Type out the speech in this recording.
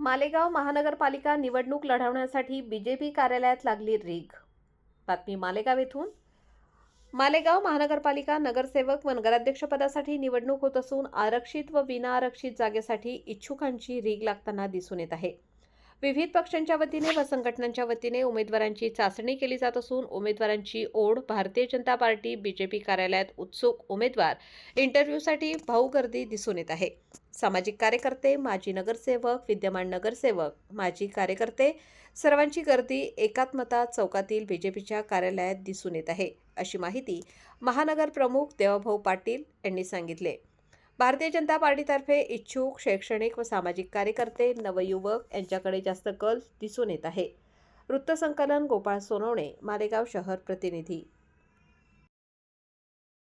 मालेगाव महानगरपालिका निवडणूक लढवण्यासाठी बीजेपी कार्यालयात लागली रीग बातमी मालेगाव येथून. मालेगाव महानगरपालिका नगरसेवक व नगराध्यक्षपदासाठी निवडणूक होत असून आरक्षित व विनाआरक्षित जागेसाठी इच्छुकांची रीग लागताना दिसून येत आहे. विविध पक्षांच्या वतीने व संघटनांच्या वतीने उमेदवारांची चाचणी केली जात असून उमेदवारांची ओढ भारतीय जनता पार्टी बीजेपी कार्यालयात उत्सुक उमेदवार. इंटरव्ह्यूसाठी भाऊ गर्दी दिसून येत आहे. सामाजिक कार्यकर्ते माजी नगरसेवक विद्यमान नगरसेवक माजी कार्यकर्ते सर्वांची गर्दी एकात्मता चौकातील बीजेपीच्या कार्यालयात दिसून येत आहे. अशी माहिती महानगर प्रमुख देवाभाऊ पाटील यांनी सांगितले. भारतीय जनता पार्टीतर्फे इच्छुक शैक्षणिक व सामाजिक कार्यकर्ते नवयुवक यांच्याकडे जास्त कल दिसून येत आहे. वृत्तसंकलन गोपाळ सोनवणे मालेगाव शहर प्रतिनिधी